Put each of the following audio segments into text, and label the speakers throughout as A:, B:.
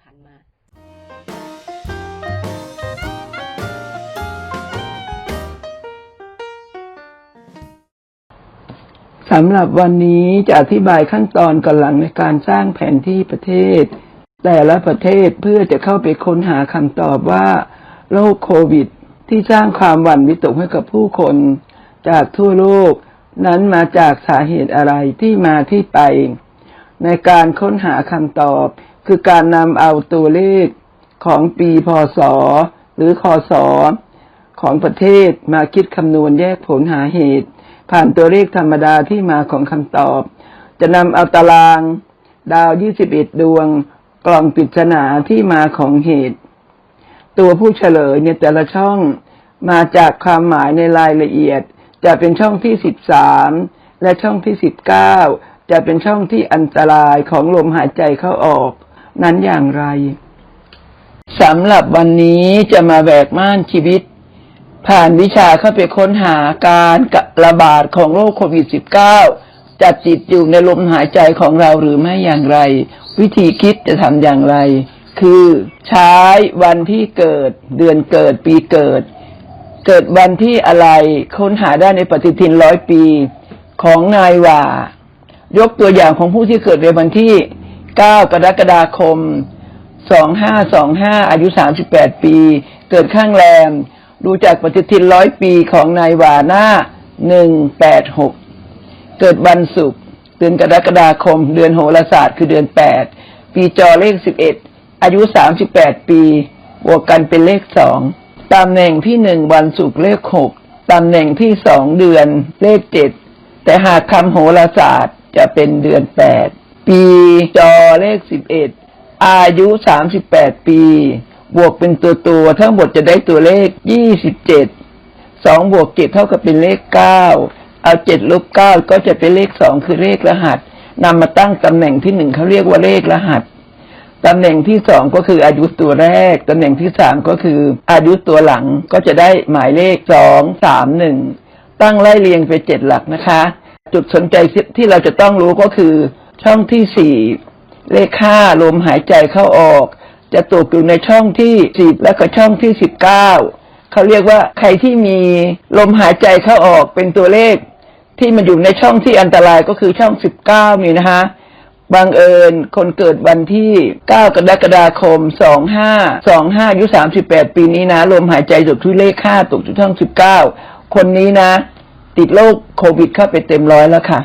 A: ผ่านมา
B: สำหรับวันนี้จะอธิบายขั้นตอนก่อนหลังในการสร้างแผนที่ประเทศ แต่ละประเทศเพื่อจะเข้าไปค้นหาคำตอบว่าโรคโควิด ที่สร้างความหวั่นวิตกให้กับผู้คน จากทั่วโลก นั้นมาจากสาเหตุอะไรที่มาที่ไป ในการค้นหาคำตอบ คือการนำเอาตัวเลขของปีพศ หรือคศของประเทศมาคิดคำนวณแยกผลหาเหตุ ผ่านตัวเลขธรรมดาที่มาของคำตอบ จะนำเอาตาราง ดาว 21 ดวง กล่องปริศนาที่มาของเหตุ ตัวผู้เฉลยเนี่ยแต่ละช่องมาจากความหมายในรายละเอียด จะเป็นช่องที่ 13 และช่องที่ 19 จะเป็นช่องที่อันตรายของลมหายใจเข้าออก นั้นอย่างไรสำหรับวันนี้จะมาแบกม่านชีวิต ผ่านวิชาเข้าไปค้นหาการระบาดของโรคโควิด -19 จะติดอยู่ในลมหายใจของเราหรือไม่อย่างไร วิธีคิดจะทำอย่างไร คือใช้วันที่เกิด เดือนเกิดปีเกิด เกิดวันที่อะไรค้นหาได้ในปฏิทินร้อยปีของนายว่า ยกตัวอย่างของผู้ที่เกิดในวันที่ 9 กรกฎาคม 2525 อายุ 38 ปี เกิดข้างแรม ดูจากปฏิทินร้อยปีของนายวาหน้า 186 เกิดวันศุกร์เดือนกรกฎาคม เดือนโหราศาสตร์คือเดือน 8 ปีจอเลข 11 อายุ 38 ปีบวกกันเป็นเลข 2 ตำแหน่งที่หนึ่งวันศุกร์เลข 6 ตำแหน่งที่สองเดือนเลข 7 แต่หากคำโหราศาสตร์จะเป็นเดือน 8 ปีจอเลข11อายุ38ปี บวกเป็นตัวตัวทั้งหมดจะได้ตัวเลข27สองบวกเจ็ดเท่ากับเป็นเลขเก้าเอาเจ็ดลบเก้าก็จะเป็นเลขสองคือเลขรหัสนำมาตั้งตำแหน่งที่หนึ่งเขาเรียกว่าเลขรหัสตำแหน่งที่สองก็คืออายุตัวแรก ตำแหน่งที่สามก็คืออายุตัวหลังก็จะได้หมายเลขสองสามหนึ่งตั้งไล่เรียงไปเจ็ดหลักนะคะ จุดสนใจที่เราจะต้องรู้ก็คือ ช่องที่สี่เลขห้าลมหายใจเข้าออก จะตกอยู่ในช่องที่สิบและก็ช่องที่สิบเก้าเขาเรียกว่าใครที่มีลมหายใจเข้าออกเป็นตัวเลข ที่มันอยู่ในช่องที่อันตรายก็คือช่องสิบเก้านี่นะคะบังเอิญคนเกิดวันที่เก้ากรกฎาคมสองห้าสองห้ายุสามสิบแปดปีนี้นะ ลมหายใจตกที่เลขห้าตกที่ช่องสิบเก้าคนนี้นะ ติดโรคโควิดเข้าไปเต็มร้อยแล้วค่ะ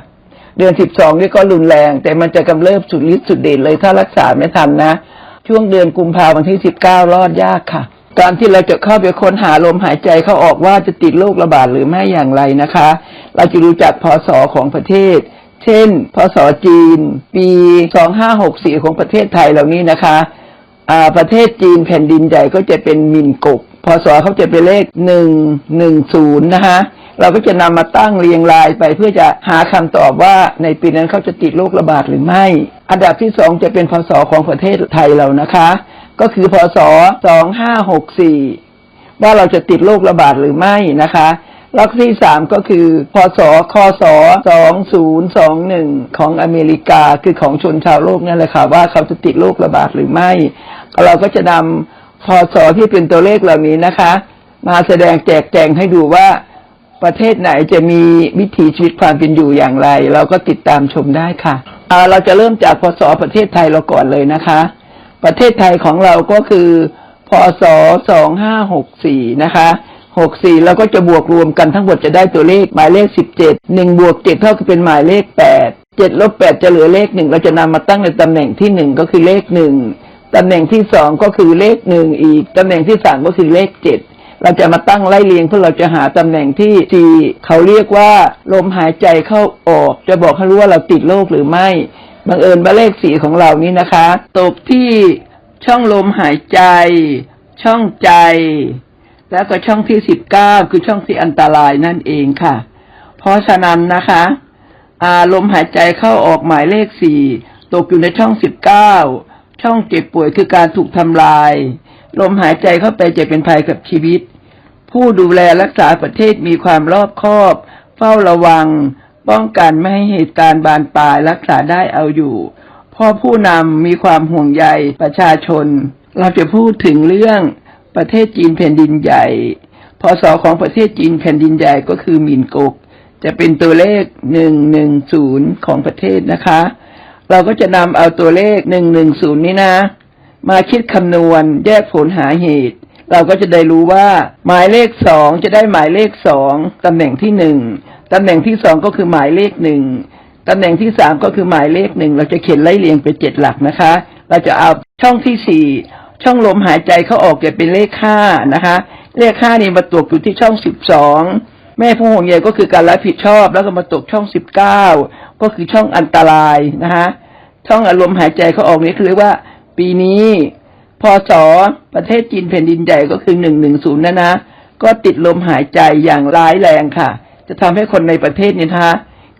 B: เดือนสิบสองนี่ก็รุนแรง แต่มันจะกำเริบสุดฤทธิ์สุดเดชเลยถ้ารักษาไม่ทันนะ ช่วงเดือนกุมภาพันธ์ที่สิบเก้ารอดยากค่ะ การที่เราจะเข้าไปค้นหาลมหายใจเข้าออกว่าจะติดโรคระบาดหรือไม่อย่างไรนะคะ เราจะรู้จักพศของประเทศ เช่น พศจีน ปี2564ของประเทศไทยเหล่านี้นะคะประเทศจีนแผ่นดินใหญ่ก็จะเป็นมินกกพศเขาจะเป็นเลข110นะคะ เราก็จะนำมาตั้งเรียงรายไป เพื่อจะหาคำตอบว่าในปีนั้นเขาจะติดโรคระบาดหรือไม่ อันดับที่สองจะเป็นพศของประเทศไทยเรานะคะ ก็คือพศ2564ว่าเราจะติดโรคระบาดหรือไม่นะคะแล้วที่สามก็คือ พศ คศ2021ของอเมริกาคือของชนชาวโลกนั่นแหละค่ะว่าเขาจะติดโรคระบาดหรือไม่ เราก็จะนำพศที่เป็นตัวเลขเหล่านี้นะคะ มาแสดงแจกแจงให้ดูว่า ประเทศไหนจะมีวิถีชีวิตความเป็นอยู่อย่างไร เราก็ติดตามชมได้ค่ะเราจะเริ่มจากพศประเทศไทยเราก่อนเลยนะคะ ประเทศไทยของเราก็คือ พศ2564นะคะ64แล้วก็จะบวกรวมกันทั้งหมดจะได้ตัวเลขหมายเลข17 1บวก7เท่ากับเป็นหมายเลข8 7ลบ8จะเหลือเลข1เราจะนำมาตั้งในตำแหน่งที่1ก็คือเลข1ตำแหน่งที่2ก็คือเลข1อีกตำแหน่งที่3ก็คือเลข7 เราจะมาตั้งไล่เรียงเพื่อเราจะหาตำแหน่งที่สี่เขาเรียกว่าลมหายใจเข้าออก จะบอกให้รู้ว่าเราติดโรคหรือไม่บังเอิญว่าเลขสีของเรานี้นะคะตกที่ช่องลมหายใจ ช่องใจ แล้วก็ช่องที่สิบเก้าคือช่องที่อันตรายนั่นเองค่ะ เพราะฉะนั้นนะคะอาลมหายใจเข้าออกหมายเลขสี่ตกอยู่ในช่องสิบเก้าช่องเจ็บป่วยคือการถูกทำลาย ลมหายใจเข้าไปจะเป็นภัยกับชีวิต ผู้ดูแลรักษาประเทศมีความรอบคอบ เฝ้าระวัง ป้องกันไม่ให้เหตุการณ์บานปลายรักษาได้เอาอยู่ เพราะผู้นำมีความห่วงใยประชาชน เราจะพูดถึงเรื่องประเทศจีนแผ่นดินใหญ่ พศของประเทศจีนแผ่นดินใหญ่ก็คือหมินกก จะเป็นตัวเลขหนึ่งหนึ่งศูนย์ของประเทศนะคะ เราก็จะนำเอาตัวเลขหนึ่งหนึ่งศูนย์นี้นะ มาคิดคำนวณแยกผลหาเหตุ เราก็จะได้รู้ว่า หมายเลขสองจะได้หมายเลขสองตำแหน่งที่หนึ่งตำแหน่งที่สองก็คือหมายเลขหนึ่งตำแหน่งที่สามก็คือหมายเลขหนึ่งเราจะเขียนไล่เรียงเป็นเจ็ดหลักนะคะ เราจะเอาช่องที่สี่ช่องลมหายใจเข้าออกจะเป็นเลขห้านะคะ เลขห้านี่มาตกอยู่ที่ช่องสิบสองแม่ผู้ห่วงใยก็คือการรับผิดชอบแล้วก็มาตกช่องสิบเก้าก็คือช่องอันตรายนะคะช่องอารมณ์หายใจเขาออกนี่คือเรียกว่า ปีนี้ พศประเทศจีนแผ่นดินใหญ่ก็คือหนึ่งหนึ่งศูนย์นะนะ ก็ติดลมหายใจอย่างร้ายแรงค่ะ จะทำให้คนในประเทศเนี่ยนะคะ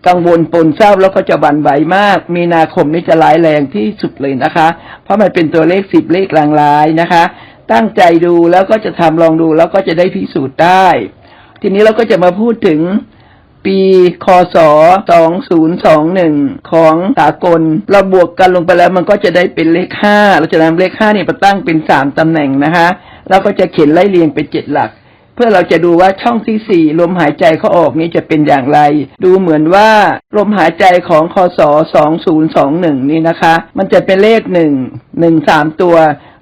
B: กังวลปนเศร้าแล้วก็จะหวั่นไหวมาก มีนาคมนี่จะร้ายแรงที่สุดเลยนะคะ เพราะมันเป็นตัวเลขสิบเลขลางร้ายนะคะ ตั้งใจดูแล้วก็จะทำลองดูแล้วก็จะได้พิสูจน์ได้ ทีนี้เราก็จะมาพูดถึง ปีคศ 2021 ของสากล เราบวกกันลงไปแล้วมันก็จะได้เป็นเลข 5 เราจะนำเลข5นี่มาตั้งเป็น 3 ตำแหน่งนะคะเราก็จะเขียนไล่เรียงเป็น 7 หลัก เพื่อเราจะดูว่าช่องที่4ลมหายใจเขาออกนี้จะเป็นอย่างไร ดูเหมือนว่าลมหายใจของคศ2021นี่นะคะ มันจะเป็นเลข1 1 3ตัว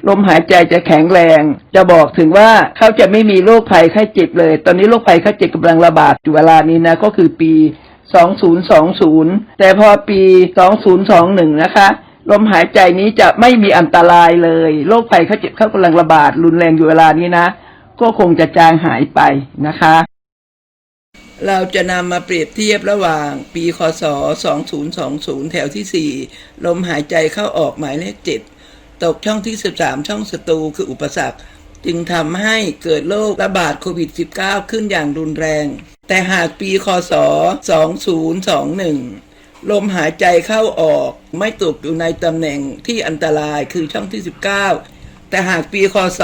B: ลมหายใจจะแข็งแรง จะบอกถึงว่าเขาจะไม่มีโรคภัยไข้เจ็บเลย ตอนนี้โรคภัยไข้เจ็บกำลังระบาดอยู่เวลานี้นะก็คือปี 2020 แต่พอปี 2021 นะคะ ลมหายใจนี้จะไม่มีอันตรายเลย โรคภัยไข้เจ็บเขากำลังระบาดรุนแรงอยู่เวลานี้นะ ก็คงจะจางหายไปนะคะ เราจะนำมาเปรียบเทียบระหว่างปีคศ 2020 แถวที่ 4 ลมหายใจเข้าออกหมายเลข 7 ตกช่องที่ 13 ช่องศัตรูคืออุปสรรค จึงทำให้เกิดโรคระบาดโควิด -19 ขึ้นอย่างรุนแรง แต่หากปีคศ 2021ลมหายใจเข้าออกไม่ตกอยู่ในตำแหน่งที่อันตรายคือช่องที่ 19 แต่หากปีคศ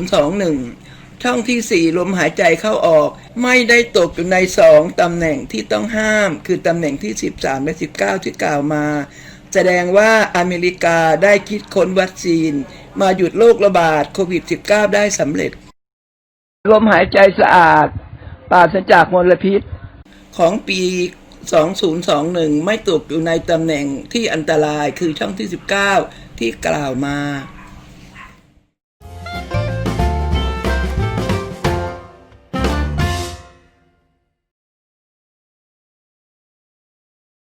B: 2021 ช่องที่ 4 ลมหายใจเข้าออก ไม่ได้ตกอยู่ใน 2 ตำแหน่งที่ต้องห้าม คือตำแหน่งที่ 13 และ 19 ที่กล่าวมา แสดงว่าอเมริกาได้คิดค้นวัคซีน มาหยุดโรคระบาดโควิด -19 ได้สำเร็จ ลมหายใจสะอาดปราศจากมลพิษ ของปี 2021 ไม่ตกอยู่ในตำแหน่งที่อันตรายคือช่องที่ 19 ที่กล่าวมา